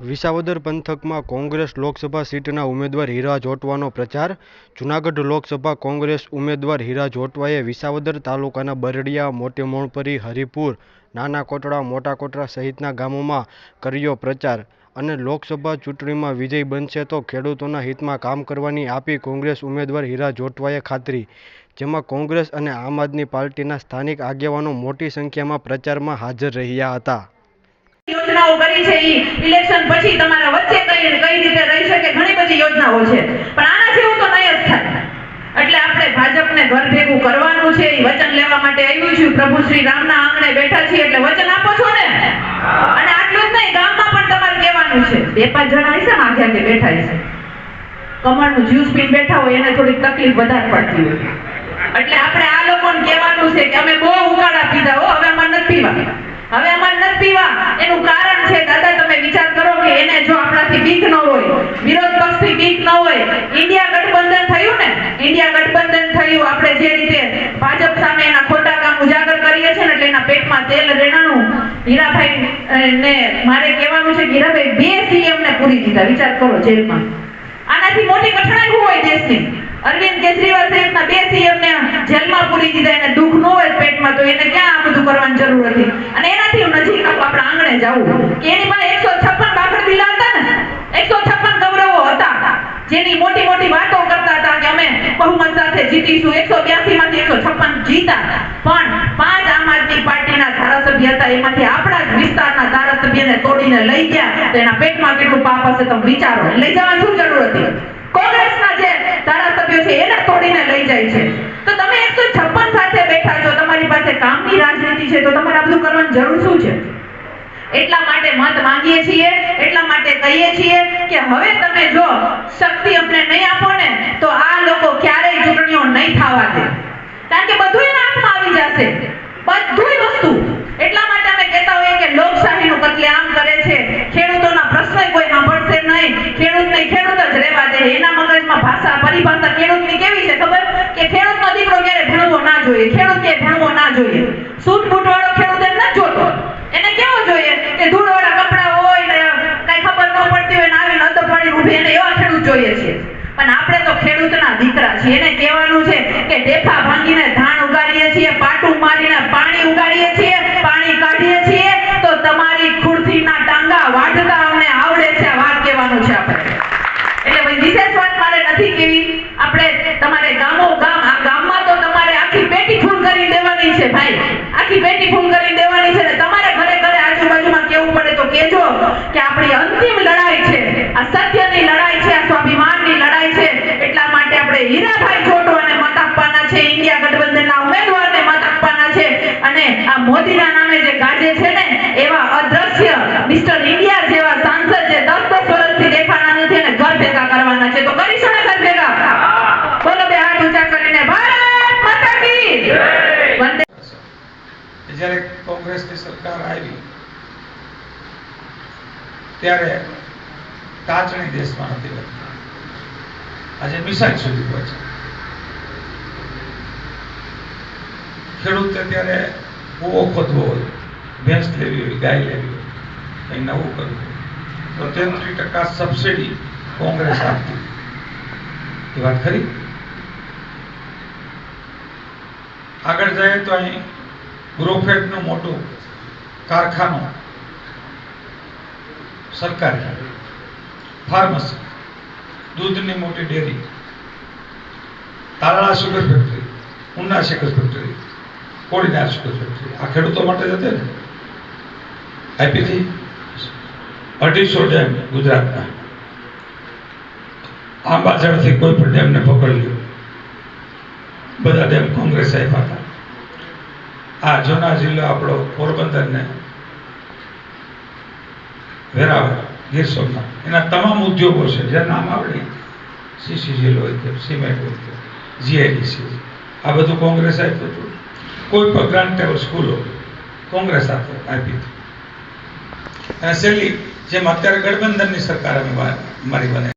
વિસાવદર પંથકમાં કોંગ્રેસ લોકસભા સીટના ઉમેદવાર હીરા જોટવાનો પ્રચાર. જૂનાગઢ લોકસભા કોંગ્રેસ ઉમેદવાર હીરા જોટવાએ વિસાવદર તાલુકાના બરડિયા મોટે મોણપરી હરિપુર, નાના કોટડા, મોટા કોટડા સહિતના ગામોમાં કર્યો પ્રચાર અને લોકસભા ચૂંટણીમાં વિજય બનશે તો ખેડૂતોના હિતમાં કામ કરવાની આપી કોંગ્રેસ ઉમેદવાર હીરા જોટવાએ ખાતરી. જેમાં કોંગ્રેસ અને આમ આદમી પાર્ટીના સ્થાનિક આગેવાનો મોટી સંખ્યામાં પ્રચારમાં હાજર રહ્યા હતા. યોજનાઓ કરી છે એ ઇલેક્શન પછી તમારા વચ્ચે કઈ કઈ રીતે રહી શકે, ઘણી બધી યોજનાઓ છે. પણ આના જેવું તો નહીં જ થાય. એટલે આપણે ભાજપને ઘર ભેગું કરવાનું છે એ વચન લેવા માટે આવ્યું છું. પ્રભુ શ્રી રામના આંગણે બેઠા છીએ, એટલે વચન આપો છો ને? અને આટલું જ નહીં, ગામમાં પણ તમારે કહેવાનું છે. બે પાંચ જણા હશે ને આગે બેઠા હશે કમળનું જ્યુસ પીને બેઠા હોય, એને થોડીક તકલીફ વધારે પડતી હોય. એટલે આપણે વિરોધ ન હોય. ઇન્ડિયા ગઠબંધન થયું ને? ઇન્ડિયા ગઠબંધન થયું. આપણે જે રીતે ભાજપ સામે એના ખોટા કામ ઉજાગર કરીએ છીએ ને એટલે એના પેટમાં તેલ રેણાનું હીરાભાઈ ને મારે કહેવાનું છે કે હીરાભાઈ બે સીએમ ને પૂરી દીધા. વિચાર કરો જેલમાં. આનાથી મોટી કઠણાઈ શું હોય દેશની? અરવિંદ કેજરીવાલ સાહેબના બે સીએમ ને જેલમાં પૂરી દીધા. એને દુઃખ ન હોય પેટમાં, તો એને ક્યાં આ બધું કરવાની જરૂર હતી? અને એનાથી નજીક આપણા આંગણે જવું. એની પાસે એકસો છપ્પન બાકડ બિલા હતા ને એકસો છપ્પન ગૌરવો હતા જેની મોટી મોટી વાતો કરતા હતા કે અમે બહુમત સાથે જીતીશું એકસો બ્યાસી માંથી એકસો છપ્પન જીતા. પણ પાંચ આમ આદમી પાર્ટીના ધારાસભ્ય હતા. એમાંથી આપણા જ વિસ્તારના ધારાસભ્યને તોડીને લઈ ગયા. તો એના પેટમાં કેટલું પાપ હશે તમે વિચારો. લઈ જવાની શું જરૂર હતી? કોંગ્રેસના જે ધારાસભ્યો છે, એને તોડીને લઈ જાય છે. તો તમે એકસો છપ્પન સાથે બેઠા છો. તમારી પાસે કામની રાજનીતિ છે. તો તમારે આ બધું કરવાની જરૂર શું છે? એટલા માટે મત માંગીએ છીએ. એટલા માટે કહીએ છીએ કે હવે તમે જો શક્તિ અમને નહીં આપો ને, તો આ લોકો ક્યારેય ચૂંટણીઓ નહીં થવા દે કારણ કે બધું એના હાથમાં આવી જશે. બધું વસ્તુ. એટલા માટે અમે કહેતા હોઈએ કે લોકશાહીનું કતલેઆમ કરે છે. ખેડૂતોના પ્રશ્નો કોઈ સાંભળશે નહીં. ખેડૂતને ખેડૂત જ રહેવા દે. એના મગજમાં ભાષા પરિભાષા ખેડૂતની કેવી છે ખબર? કે ખેડૂતનો દીકરો ક્યારે ભણવો ના જોઈએ. ખેડૂત કે ભણવો ના જોઈએ. સૂટ બૂટ વાળો ખેડૂત એમ ન જોતો. એને કેવો જોઈએ? કે ધૂળવાળા કપડા હોય ને કઈ ખબર ન પડતી હોય ને આવીને અદબ પાણી ઊભી એને એવા ખેડૂત જોઈએ છે. પણ આપણે તો ખેડૂતના એને કહેવાનું છે કે ડેફા ભાંગીને ધાન ઉગાડીએ છીએ, પાટું મારીને પાણી ઉગાડીએ છીએ, પાણી કાઢીએ છીએ, તો તમારી ખુરશીના ટાંગા વાઢતા અમને આવડે છે વાત કહેવાનું છે આપણે. એટલે ભાઈ, વિશેષ વાત મારે નથી કેવી આપણે તમારે ગામો ગામ, આ ગામમાં તો તમારે આખી પેટી ફૂલ કરી દેવાની છે ભાઈ. આખી પેટી ફૂલ કરી દેવાની છે ને તમારે ઘરે ઘરે આજુબાજુમાં કેવું પડે તો કેજો કે આપણી અંતિમ લડાઈ છે. આ સત્યની મોદીના નામે જે ગાજે છે ને, એવા અદ્રશ્ય મિસ્ટર ઇન્ડિયા જેવા સાંસદ જે દસ દસ વર્ષથી દેખાણા નથી અને ઘર ભેગા કરવાના છે. તો કરીશું ને ઘર ભેગા? બોલો બે હાથ ઊંચા કરીને. ભારત માતા કી જ્યારે કોંગ્રેસની સરકાર આવી, ત્યારે કાચણી દેશમાં નથી વધતી. આજે મિસાઇલ સુધી પહોંચે. ખેડૂતે ત્યારે કૂવો ખોદવો હોય ભેંસ લેવી હોય, ગાય લેવી હોય. કંઈ નવું કરવું હોય. તો તેત્રીસ ટકા સબસિડી કોંગ્રેસ આપતી. એ વાત ખરી? આગળ જાય તો અહીં ગ્રોફેડનું મોટું કારખાનું સરકારી ફાર્મસી. દૂધની મોટી dairy. તારણા sugar factory. Una sugar factory. Sugar factory આ ખેડૂતો માટે જ હતી ને. આપીથી અઢીસો ડેમ ગુજરાતના. આંબાજળથી કોઈ પણ ડેમને પકડી લ્યો બધા ડેમ કોંગ્રેસ આપ્યા હતા. આ જૂના જિલ્લો આપણો પોરબંદર ને વેરાવળ, ગીર સોમનાથ, એના તમામ ઉદ્યોગો છે. જે નામ આવડે. સીસીજીએલ હોય સિમેન્ટ હોય જીઆઈડીસી આ બધું કોંગ્રેસ આપ્યું હતું. કોઈ પણ ગ્રાન્ટેબલ સ્કૂલો કોંગ્રેસ આપો હતી અને છેલ્લી, જેમ અત્યારે ગઠબંધનની સરકાર અમે મારી બને